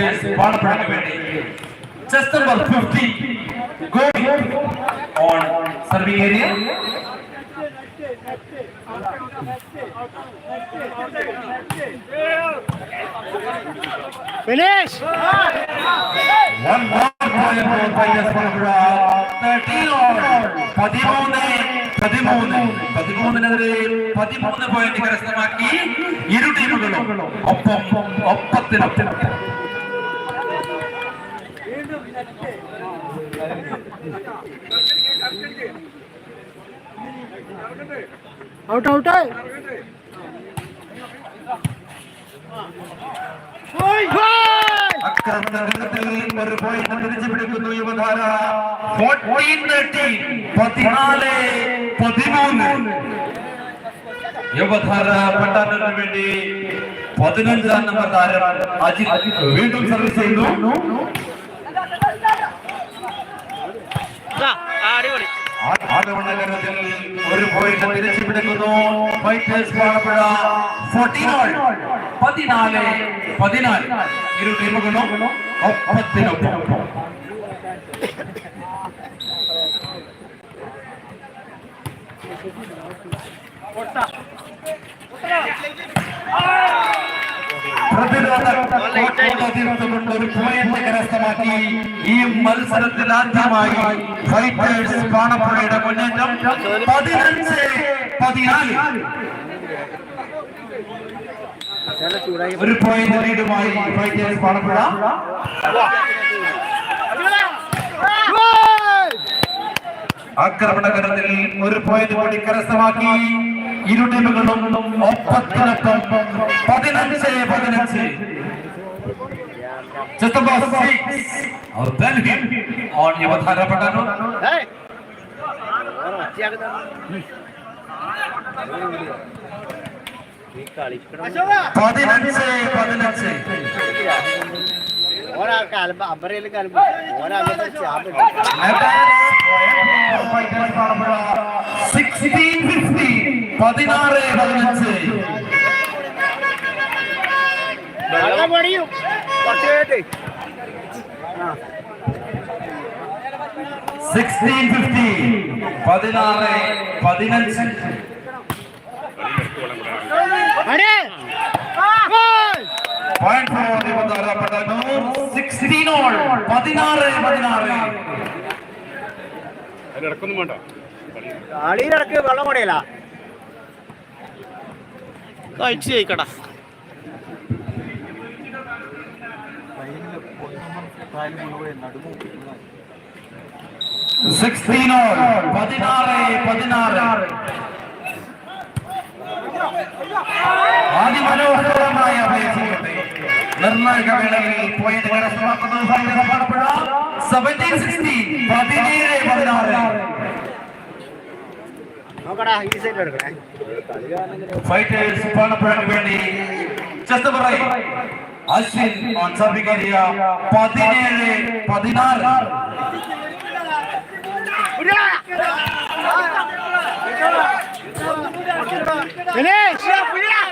Fighters പാടപ്പെടാൻ വേണ്ടി chest number fifty Gopi on serving area finish One more point for Fighters Palapura. 13 all. പതിമൂന്ന് പതിമൂന്ന് പതിമൂന്നിനെതിരെ പതിമൂന്ന് point കരസ്ഥമാക്കി ഇരു ടീമുകളും ഒപ്പം ഒപ്പത്തിനൊപ്പം ഔട്ട് ഔട്ട് അക്രമത്തിൽ ഒരു പോയിന്റ് തിരിച്ചു പിടിക്കുന്നു യുവധാര ഫോർട്ടീൻ തേർട്ടീൻ പതിനാല് പതിമൂന്ന് യുവധാര പട്ടാനത്തിന് വേണ്ടി പതിനഞ്ചാം നമ്പർ താരം അജിത് വീണ്ടും സർവീസ് ചെയ്യുന്നു അടിപൊളി. ആഗമനകരത്തിൽ ഒരു പോയിന്റ് തിരിച്ചു പിടിക്കുന്നു ഫൈറ്റേഴ്സ് പാണപ്പുഴ ഫോർട്ടീൻ പതിനാല് പതിനാല്. ഇരു ടീമുകളും ഒപ്പത്തിനൊപ്പം. ഒട്ട കരസ്ഥമാക്കി ഈ മത്സരത്തിൽ ആദ്യമായി ഫൈറ്റേഴ്സ് പാണപ്പുഴയുടെ മുന്നേറ്റം പതിനഞ്ച് പതിനാല് ഒരു പോയിന്റ് ലീഡുമായി ഫൈറ്റേഴ്സ് പാണപ്പുഴ ആക്രമണകരത്തിൽ ഒരു പോയിന്റ് കൂടി കരസ്ഥമാക്കി ഇരു ടീമുകളും ഒപ്പത്തിനൊപ്പം പതിനഞ്ച് പതിനഞ്ച് Just about six. Or then him on Yavadhara Patano. പതിനഞ്ച് പതിനഞ്ച് ഒരാൾക്ക് അലമ്പ അമ്പരയിലും കലമ്പ ഒരാൾക്ക് ചാമ്പ സിക്സ്റ്റീൻ ഫിഫ്റ്റി പതിനാറ് പതിനഞ്ച് വെള്ളം പണിയും കുറച്ച് സിക്സ്റ്റീൻ ഫിഫ്റ്റി പതിനാറ് പതിനഞ്ച് point for Yuvathara Pattanur sixteen all പതിനാറ് പതിനാറ് അതിലിടക്കൊന്നും വേണ്ട. കളിയിലിടക്ക് വെള്ളം പണിയല്ല കഴിച്ച് ജയിക്കടാ പതിനാറ് പതിനാറ് അതിമനോഹരമായ നിർണായക വേളയിൽ പോയിന്റ് കരസ്ഥമാക്കുന്നത് సెవెంటీన్ సిక్స్టీ పదిని రేపన్నారు ఫైట్ సుపర్ణ ప్రయాణం వేయండి చేస్తబరాయి అశ్విన్ ఆన్ సర్వింగ్ ఏరియా పదినేడు పదినారు Finish! Finish!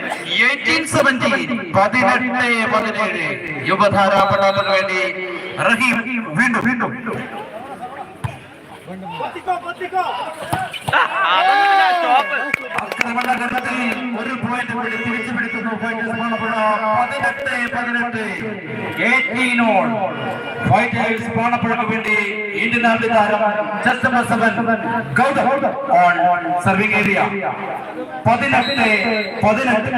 പതിനെട്ട് പതിനേഴ് യുവധാര പഠനത്തിന് വേണ്ടി റഹീം വീണ്ടും വീണ്ടും. ആക്രമണഘട്ടത്തിൽ ഒരു പോയിന്റ് കൂടി തിരിച്ചു പിടിക്കുന്നു. പോയിന്റ് പതിനെട്ട് പതിനെട്ട്. എയ്റ്റീൻ ഓൾ ഫൈറ്റേഴ്സ് പാണപ്പുഴയ്ക്ക് വേണ്ടി ഇന്ത്യൻ ആർമി താരം just number seven Gautam on serving area പതിനെട്ട് പതിനെട്ട്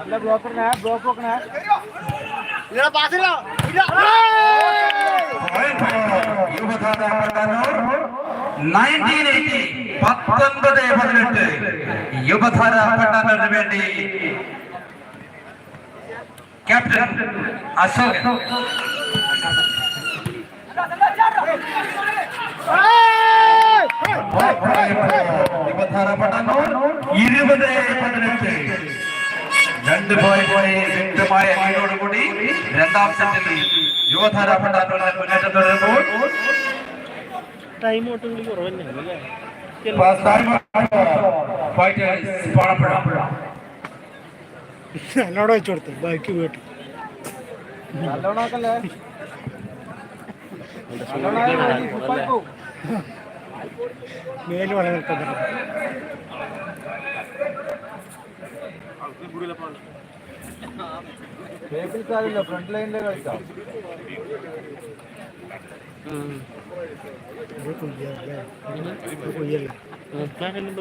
നല്ല ബ്ലോക്കറിനെ ബ്ലോക്ക് നോക്കണേ ഇതാ പാസിലോ യുവതാര നയൻറ്റീൻ എയ്റ്റി പത്തൊൻപത് പതിനെട്ട് യുവധാര പട്ടാളത്തിന് വേണ്ടി ക്യാപ്റ്റൻ അശോകൻ ഇരുപത് പതിനെട്ട് രണ്ട് പോയിന്റ് വ്യക്തമായ ലീഡോടുകൂടി രണ്ടാം സെറ്റിൽ യുവധാര പട്ടാളൂരിന്റെ മുന്നേറ്റം തുടരുമ്പോൾ ടൈം ഒട്ടും കുറവ് തന്നെയാണ് എന്നോട് വെച്ചു കൊടുത്തു ബാക്കി വീട്ടു മേൽ വളരെ ഫ്രണ്ട് ലൈനിലെ കളിക്കാം.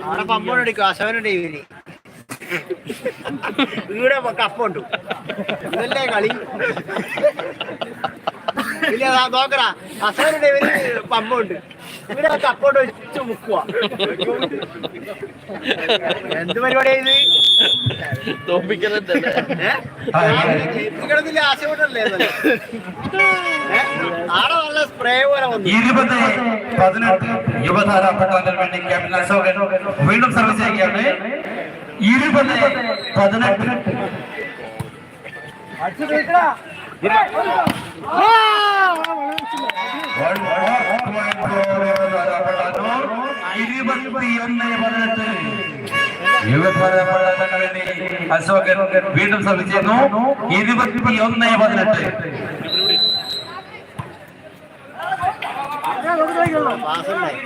അവിടെ പമ്പോടെടുക്കും അശോകനുണ്ട് ഇവന്. ഇവിടെ കപ്പുണ്ട് ഇതല്ലേ കളി. ഇല്ല നോക്കടാ. അശോകനുണ്ട് ഇവന് പമ്പുണ്ട്. ആ കപ്പോട്ട് വെച്ച് മുക്കുക എന്ത് പരിപാടിയാ ഇത്? കിടന്നില്ല ആശയോട്ടല്ലേ ആടെ നല്ല സ്പ്രേ പോലെ വന്നു. ഇരുപത് പതിനെട്ട് യുവധാര പട്ടാളത്തിന് വേണ്ടി ക്യാപ്റ്റൻ അശോകൻ വീണ്ടും സർവീസ് ചെയ്യുകയാണ്. ഇരുപത് പതിനെട്ട്. One more point for Yuvadhara പട്ടാളൂർ. ഇരുപത്തിയൊന്ന് പതിനെട്ട് യുവധാര പട്ടാളത്തിന് വേണ്ടി അശോകൻ വീണ്ടും സർവീസ് ചെയ്യുന്നു ഇരുപത്തിയൊന്ന് പതിനെട്ട് പാസ്സുണ്ടായി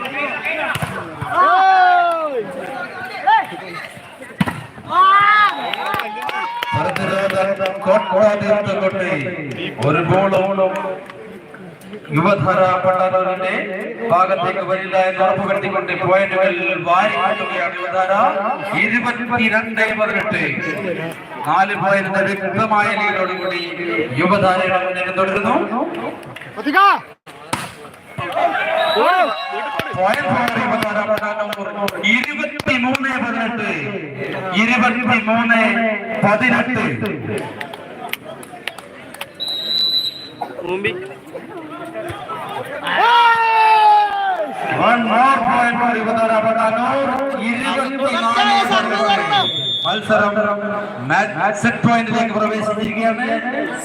കോട്ടാതിർത്തുകൊണ്ട് ഒരു ഗോളും യുവധാര പട്ടാളൂരിന്റെ ഭാഗത്തേക്ക് വരില്ല എന്ന് ഉറപ്പുവരുത്തിക്കൊണ്ട് പോയിന്റുകൾ വാരിക്കൊണ്ടുകയാണ് യുവധാര. ഇരുപത്തിരണ്ട് പതിനെട്ട്. നാല് പോയിന്റ് വ്യക്തമായ ലീഡോടുകൂടി യുവധാരയുടെ മുന്നേറ്റം തുടരുന്നു. പോയിന്റ് ഫോർ യുവധാര പട്ടാളൂർ ഇരുപത്തിമൂന്ന് പതിനെട്ട് ഇരുപത്തിമൂന്ന് പതിനെട്ട് One more point for യുവതാര പട്ടാനൂർ. ഇരുപത്തിനാല് പതിനെട്ട്. മത്സരം മാച്ച് സെറ്റ് പോയിന്റിലേക്ക് പ്രവേശിച്ചിരിക്കുകയാണ്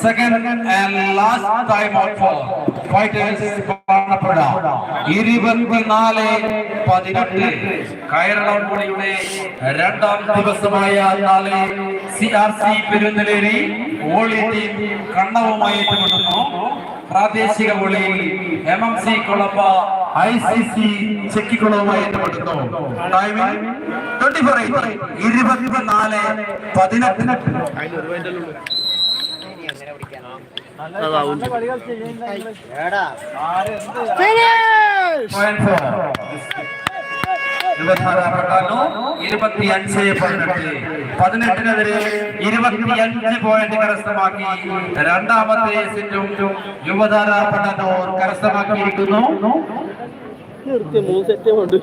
second and last time out for fighters Panappuzha ഇരുപത്തിനാല് പതിനെട്ട് കയറണോടുകൂടിയുടെ രണ്ടാം ദിവസമായ നാളെ C R C Perunnaleri volley team കണ്ണവുമായി ഏറ്റുമുട്ടുന്നു. പ്രാദേശിക വോളിയിൽ M M C Kolamba I C C ചെക്കിക്കുളവുമായി ഏറ്റുമുട്ടുന്നു. ടൈമിംഗ് ട്വന്റി ഫോർ ഇരുപത്തിനാല് പതിനെട്ട്. ഫോർ ഇരുപത്തിയഞ്ച് പതിനെട്ട്. പതിനെട്ടിനെതിരെ ഇരുപത്തിയഞ്ച് പോയിന്റ് കരസ്ഥമാക്കി. രണ്ടാമത്തെ സെറ്റും യുവതാര പട്ടണൂർ കരസ്ഥമാക്കിയിരിക്കുന്നു. മൂന്ന് സെറ്റ് കൊണ്ട്